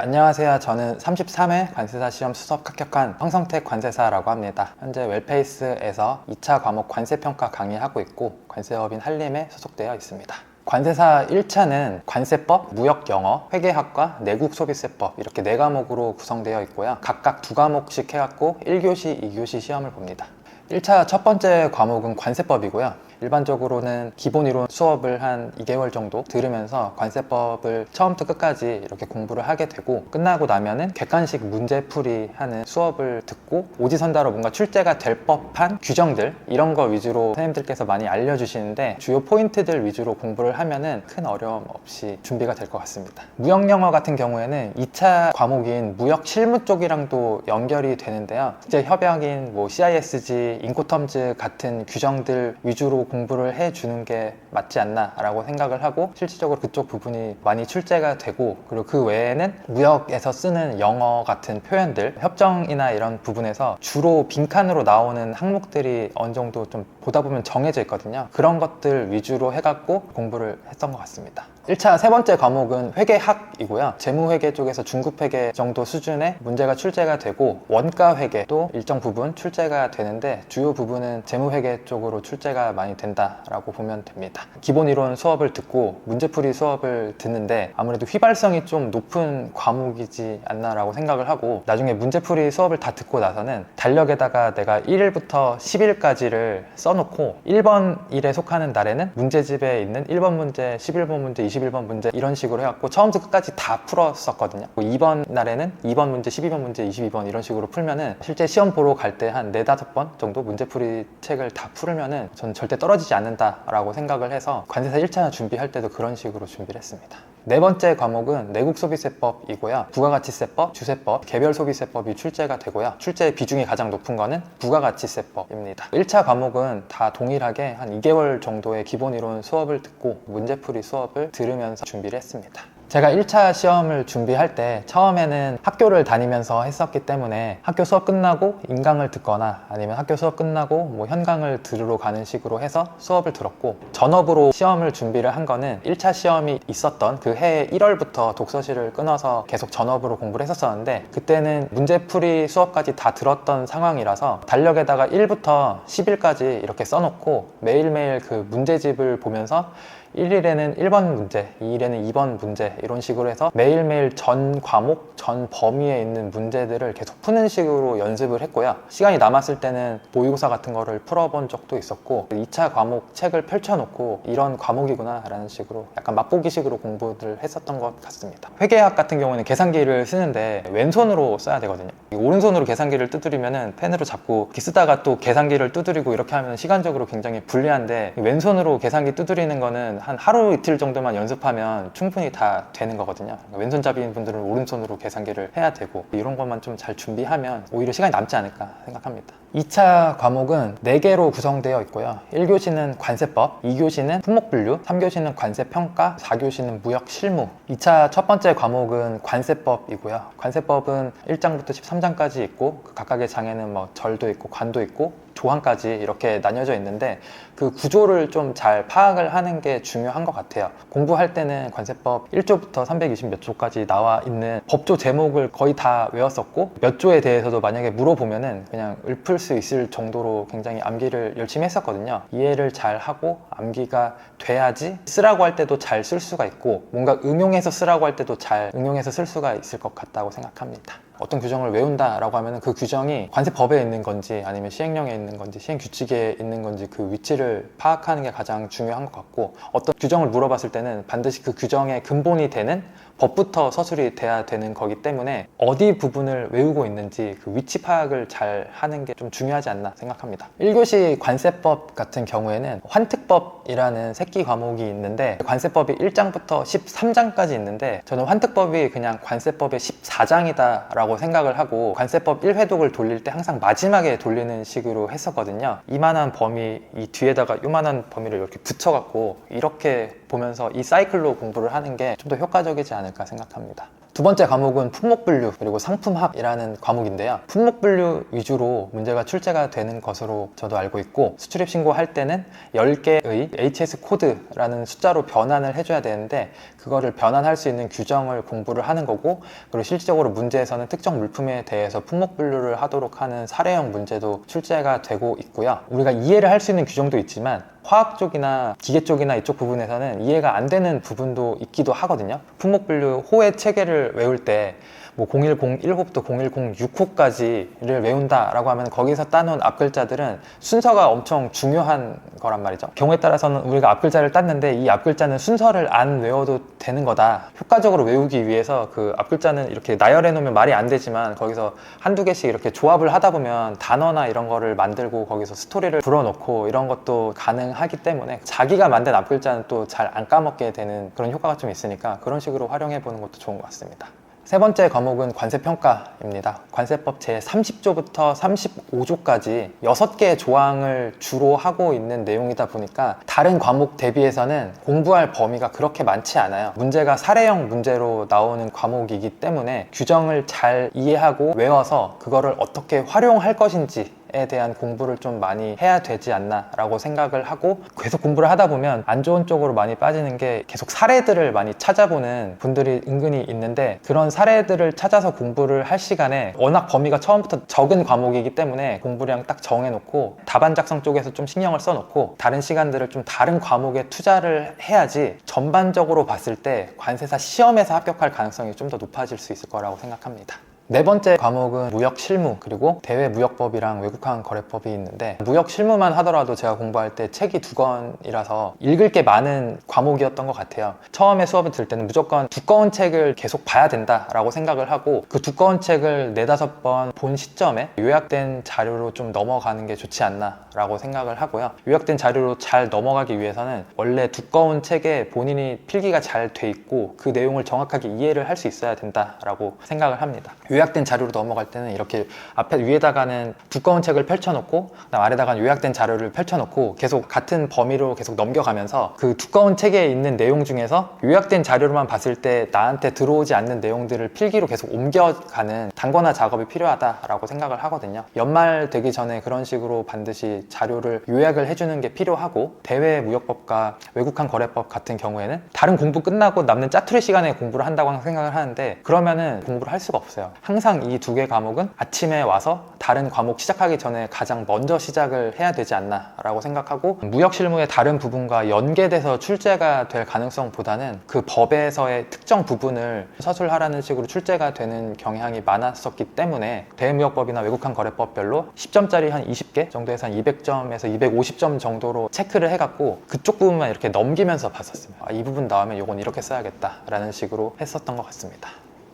안녕하세요. 저는 33회 관세사 시험 수석 합격한 황성택 관세사라고 합니다. 현재 웰페이스에서 2차 과목 관세평가 강의하고 있고 관세업인 한림에 소속되어 있습니다. 관세사 1차는 관세법, 무역영어, 회계학과, 내국소비세법 이렇게 네 과목으로 구성되어 있고요. 각각 두 과목씩 해갖고 1교시, 2교시 시험을 봅니다. 1차 첫 번째 과목은 관세법이고요. 일반적으로는 기본 이론 수업을 한 2개월 정도 들으면서 관세법을 처음부터 끝까지 이렇게 공부를 하게 되고 끝나고 나면은 객관식 문제풀이 하는 수업을 듣고 오지선다로 뭔가 출제가 될 법한 규정들 이런 거 위주로 선생님들께서 많이 알려주시는데 주요 포인트들 위주로 공부를 하면은 큰 어려움 없이 준비가 될 것 같습니다. 무역 영어 같은 경우에는 2차 과목인 무역 실무 쪽이랑도 연결이 되는데요. 국제 협약인 뭐 CISG, 인코텀즈 같은 규정들 위주로 공부를 해주는 게 맞지 않나라고 생각을 하고 실질적으로 그쪽 부분이 많이 출제가 되고 그리고 그 외에는 무역에서 쓰는 영어 같은 표현들 협정이나 이런 부분에서 주로 빈칸으로 나오는 항목들이 어느 정도 좀 보다 보면 정해져 있거든요. 그런 것들 위주로 해갖고 공부를 했던 것 같습니다 1차 세 번째 과목은 회계학이고요. 재무회계 쪽에서 중급회계 정도 수준의 문제가 출제가 되고 원가회계도 일정 부분 출제가 되는데 주요 부분은 재무회계 쪽으로 출제가 많이 된다라고 보면 됩니다. 기본 이론 수업을 듣고 문제풀이 수업을 듣는데 아무래도 휘발성이 좀 높은 과목이지 않나라고 생각을 하고 나중에 문제풀이 수업을 다 듣고 나서는 달력에다가 내가 1일부터 10일까지를 써놓고 1번 일에 속하는 날에는 문제집에 있는 1번 문제, 11번 문제, 21번 문제 이런 식으로 해갖고 처음부터 끝까지 다 풀었었거든요. 2번 날에는 2번 문제, 12번 문제, 22번 이런 식으로 풀면은 실제 시험 보러 갈 때 한 4, 5번 정도 문제풀이 책을 다 풀면은 저는 절대 떨어지지 않는다라고 생각을 해서 관세사 1차 준비할 때도 그런 식으로 준비를 했습니다. 네 번째 과목은 내국소비세법이고요. 부가가치세법, 주세법, 개별소비세법이 출제가 되고요. 출제 비중이 가장 높은 거는 부가가치세법입니다. 1차 과목은 다 동일하게 한 2개월 정도의 기본 이론 수업을 듣고 문제풀이 수업을 들으면서 준비를 했습니다. 제가 1차 시험을 준비할 때 처음에는 학교를 다니면서 했었기 때문에 학교 수업 끝나고 인강을 듣거나 아니면 학교 수업 끝나고 뭐 현강을 들으러 가는 식으로 해서 수업을 들었고 전업으로 시험을 준비를 한 거는 1차 시험이 있었던 그해 1월부터 독서실을 끊어서 계속 전업으로 공부를 했었었는데 그때는 문제풀이 수업까지 다 들었던 상황이라서 달력에다가 1부터 10일까지 이렇게 써놓고 매일매일 그 문제집을 보면서 1일에는 1번 문제, 2일에는 2번 문제 이런 식으로 해서 매일매일 전 과목, 전 범위에 있는 문제들을 계속 푸는 식으로 연습을 했고요. 시간이 남았을 때는 모의고사 같은 거를 풀어본 적도 있었고 2차 과목 책을 펼쳐놓고 이런 과목이구나 라는 식으로 약간 맛보기식으로 공부를 했었던 것 같습니다. 회계학 같은 경우는 계산기를 쓰는데 왼손으로 써야 되거든요. 오른손으로 계산기를 두드리면은 펜으로 잡고 이렇게 쓰다가 또 계산기를 두드리고 이렇게 하면 시간적으로 굉장히 불리한데 왼손으로 계산기 두드리는 거는 한 하루 이틀 정도만 연습하면 충분히 다 되는 거거든요. 그러니까 왼손잡이인 분들은 오른손으로 계산기를 해야 되고 이런 것만 좀 잘 준비하면 오히려 시간이 남지 않을까 생각합니다. 2차 과목은 4개로 구성되어 있고요. 1교시는 관세법, 2교시는 품목분류, 3교시는 관세평가, 4교시는 무역 실무. 2차 첫 번째 과목은 관세법이고요. 관세법은 1장부터 13장까지 있고 그 각각의 장에는 뭐 절도 있고 관도 있고 조항까지 이렇게 나뉘어져 있는데 그 구조를 좀 잘 파악을 하는 게 중요한 것 같아요. 공부할 때는 관세법 1조부터 320 몇 조까지 나와 있는 법조 제목을 거의 다 외웠었고 몇 조에 대해서도 만약에 물어보면은 그냥 읊을 수 있을 정도로 굉장히 암기를 열심히 했었거든요. 이해를 잘 하고 암기가 돼야지 쓰라고 할 때도 잘 쓸 수가 있고 뭔가 응용해서 쓰라고 할 때도 잘 응용해서 쓸 수가 있을 것 같다고 생각합니다. 어떤 규정을 외운다라고 하면 그 규정이 관세법에 있는 건지 아니면 시행령에 있는 건지 시행 규칙에 있는 건지 그 위치를 파악하는 게 가장 중요한 것 같고 어떤 규정을 물어봤을 때는 반드시 그 규정의 근본이 되는 법부터 서술이 돼야 되는 거기 때문에 어디 부분을 외우고 있는지 그 위치 파악을 잘 하는 게 좀 중요하지 않나 생각합니다. 1교시 관세법 같은 경우에는 환특법이라는 새끼 과목이 있는데 관세법이 1장부터 13장까지 있는데 저는 환특법이 그냥 관세법의 14장이다 라고 생각을 하고 관세법 1회독을 돌릴 때 항상 마지막에 돌리는 식으로 했었거든요. 이만한 범위 이 뒤에다가 요만한 범위를 이렇게 붙여갖고 이렇게 보면서 이 사이클로 공부를 하는 게 좀 더 효과적이지 않을까 생각합니다. 두 번째 과목은 품목분류 그리고 상품합이라는 과목인데요. 품목분류 위주로 문제가 출제가 되는 것으로 저도 알고 있고 수출입 신고할 때는 10개의 HS 코드라는 숫자로 변환을 해줘야 되는데 그거를 변환할 수 있는 규정을 공부를 하는 거고 그리고 실질적으로 문제에서는 특정 물품에 대해서 품목 분류를 하도록 하는 사례형 문제도 출제가 되고 있고요. 우리가 이해를 할 수 있는 규정도 있지만 화학 쪽이나 기계 쪽이나 이쪽 부분에서는 이해가 안 되는 부분도 있기도 하거든요. 품목 분류 호의 체계를 외울 때 뭐 0101호부터 0106호까지를 외운다라고 하면 거기서 따놓은 앞글자들은 순서가 엄청 중요한 거란 말이죠. 경우에 따라서는 우리가 앞글자를 땄는데 이 앞글자는 순서를 안 외워도 되는 거다. 효과적으로 외우기 위해서 그 앞글자는 이렇게 나열해 놓으면 말이 안 되지만 거기서 한두 개씩 이렇게 조합을 하다 보면 단어나 이런 거를 만들고 거기서 스토리를 불어넣고 이런 것도 가능하기 때문에 자기가 만든 앞글자는 또 잘 안 까먹게 되는 그런 효과가 좀 있으니까 그런 식으로 활용해 보는 것도 좋은 것 같습니다. 세 번째 과목은 관세평가입니다. 관세법 제 30조부터 35조까지 6개의 조항을 주로 하고 있는 내용이다 보니까 다른 과목 대비해서는 공부할 범위가 그렇게 많지 않아요. 문제가 사례형 문제로 나오는 과목이기 때문에 규정을 잘 이해하고 외워서 그거를 어떻게 활용할 것인지 에 대한 공부를 좀 많이 해야 되지 않나라고 생각을 하고 계속 공부를 하다 보면 안 좋은 쪽으로 많이 빠지는 게 계속 사례들을 많이 찾아보는 분들이 은근히 있는데 그런 사례들을 찾아서 공부를 할 시간에 워낙 범위가 처음부터 적은 과목이기 때문에 공부량 딱 정해놓고 답안 작성 쪽에서 좀 신경을 써놓고 다른 시간들을 좀 다른 과목에 투자를 해야지 전반적으로 봤을 때 관세사 시험에서 합격할 가능성이 좀 더 높아질 수 있을 거라고 생각합니다. 네 번째 과목은 무역 실무 그리고 대외 무역법이랑 외국항 거래법이 있는데 무역 실무만 하더라도 제가 공부할 때 책이 두 권이라서 읽을 게 많은 과목이었던 것 같아요. 처음에 수업을 들을 때는 무조건 두꺼운 책을 계속 봐야 된다라고 생각을 하고 그 두꺼운 책을 네다섯 번 본 시점에 요약된 자료로 좀 넘어가는 게 좋지 않나라고 생각을 하고요. 요약된 자료로 잘 넘어가기 위해서는 원래 두꺼운 책에 본인이 필기가 잘 돼 있고 그 내용을 정확하게 이해를 할 수 있어야 된다라고 생각을 합니다. 요약된 자료로 넘어갈 때는 이렇게 앞에 위에다가는 두꺼운 책을 펼쳐놓고 그다음 아래다가는 요약된 자료를 펼쳐놓고 계속 같은 범위로 계속 넘겨가면서 그 두꺼운 책에 있는 내용 중에서 요약된 자료로만 봤을 때 나한테 들어오지 않는 내용들을 필기로 계속 옮겨가는 단권화 작업이 필요하다라고 생각을 하거든요. 연말 되기 전에 그런 식으로 반드시 자료를 요약을 해주는 게 필요하고 대외 무역법과 외국항 거래법 같은 경우에는 다른 공부 끝나고 남는 짜투리 시간에 공부를 한다고 생각을 하는데 그러면은 공부를 할 수가 없어요. 항상 이 두 개 과목은 아침에 와서 다른 과목 시작하기 전에 가장 먼저 시작을 해야 되지 않나 라고 생각하고 무역 실무의 다른 부분과 연계돼서 출제가 될 가능성보다는 그 법에서의 특정 부분을 서술하라는 식으로 출제가 되는 경향이 많았었기 때문에 대무역법이나 외국항 거래법별로 10점짜리 한 20개 정도에서 한 200점에서 250점 정도로 체크를 해갖고 그쪽 부분만 이렇게 넘기면서 봤었습니다. 아, 이 부분 나오면 이건 이렇게 써야겠다 라는 식으로 했었던 것 같습니다.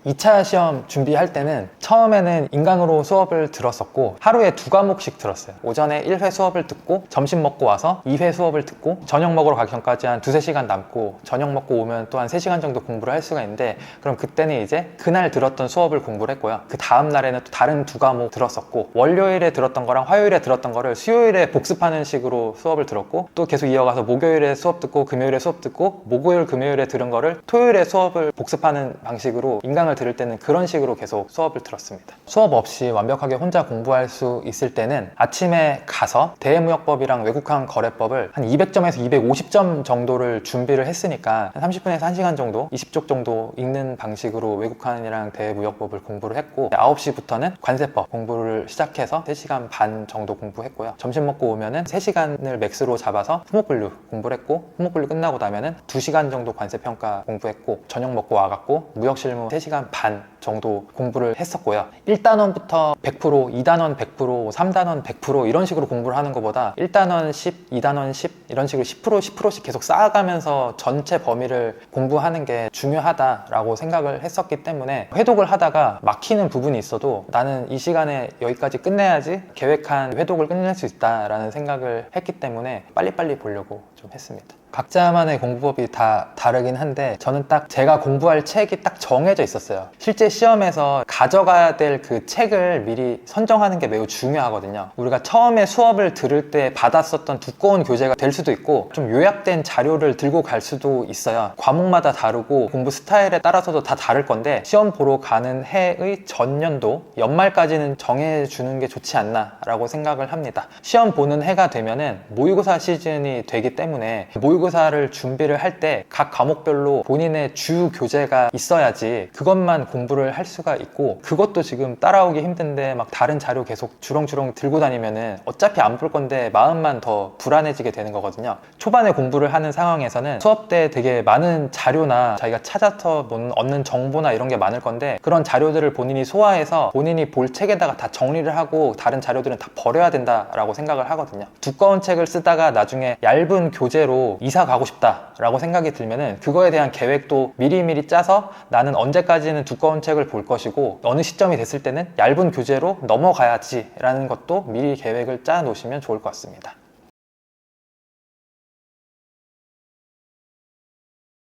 2차 시험 준비할 때는 처음에는 인강으로 수업을 들었었고 하루에 두 과목씩 들었어요. 오전에 1회 수업을 듣고 점심 먹고 와서 2회 수업을 듣고 저녁 먹으러 가기 전까지 한 두세 시간 남고 저녁 먹고 오면 또한 3시간 정도 공부를 할 수가 있는데 그럼 그때는 이제 그날 들었던 수업을 공부를 했고요. 그 다음 날에는 또 다른 두 과목 들었었고 월요일에 들었던 거랑 화요일에 들었던 거를 수요일에 복습하는 식으로 수업을 들었고 또 계속 이어가서 목요일에 수업 듣고 금요일에 수업 듣고 목요일 금요일에 들은 거를 토요일에 수업을 복습하는 방식으로 인강을 들을 때는 그런 식으로 계속 수업을 들었 습니다. 수업 없이 완벽하게 혼자 공부할 수 있을 때는 아침에 가서 대무역법이랑 외국항 거래법을 한 200점에서 250점 정도를 준비를 했으니까 한 30분에서 1시간 정도 20쪽 정도 읽는 방식으로 외국항이랑 대무역법을 공부를 했고 9시부터는 관세법 공부를 시작해서 3시간 반 정도 공부했고요. 점심 먹고 오면은 3시간을 맥스로 잡아서 품목분류 공부를 했고 품목분류 끝나고 나면은 2시간 정도 관세평가 공부했고 저녁 먹고 와갖고 무역실무 3시간 반 정도 공부를 했었고요. 1단원부터 100%, 2단원 100%, 3단원 100% 이런 식으로 공부를 하는 것보다 1단원 10, 2단원 10 이런 식으로 10% 10%씩 계속 쌓아가면서 전체 범위를 공부하는 게 중요하다라고 생각을 했었기 때문에 회독을 하다가 막히는 부분이 있어도 나는 이 시간에 여기까지 끝내야지 계획한 회독을 끝낼 수 있다라는 생각을 했기 때문에 빨리빨리 보려고 좀좀 했습니다. 각자만의 공부법이 다 다르긴 한데 저는 딱 제가 공부할 책이 딱 정해져 있었어요. 실제 시험에서 가져가야 될 그 책을 미리 선정하는 게 매우 중요하거든요. 우리가 처음에 수업을 들을 때 받았었던 두꺼운 교재가 될 수도 있고 좀 요약된 자료를 들고 갈 수도 있어요. 과목마다 다르고 공부 스타일에 따라서도 다 다를 건데 시험 보러 가는 해의 전년도 연말까지는 정해주는 게 좋지 않나라고 생각을 합니다. 시험 보는 해가 되면은 모의고사 시즌이 되기 때문에 모의고사 를 준비를 할 때 각 과목별로 본인의 주 교재가 있어야지 그것만 공부를 할 수가 있고 그것도 지금 따라오기 힘든데 막 다른 자료 계속 주렁주렁 들고 다니면은 어차피 안 볼 건데 마음만 더 불안해지게 되는 거거든요. 초반에 공부를 하는 상황에서는 수업 때 되게 많은 자료나 자기가 찾아서 뭐 얻는 정보나 이런 게 많을 건데 그런 자료들을 본인이 소화해서 본인이 볼 책에다가 다 정리를 하고 다른 자료들은 다 버려야 된다라고 생각을 하거든요. 두꺼운 책을 쓰다가 나중에 얇은 교재로 이사 가고 싶다라고 생각이 들면은 그거에 대한 계획도 미리미리 짜서 나는 언제까지는 두꺼운 책을 볼 것이고 어느 시점이 됐을 때는 얇은 교재로 넘어가야지라는 것도 미리 계획을 짜 놓으시면 좋을 것 같습니다.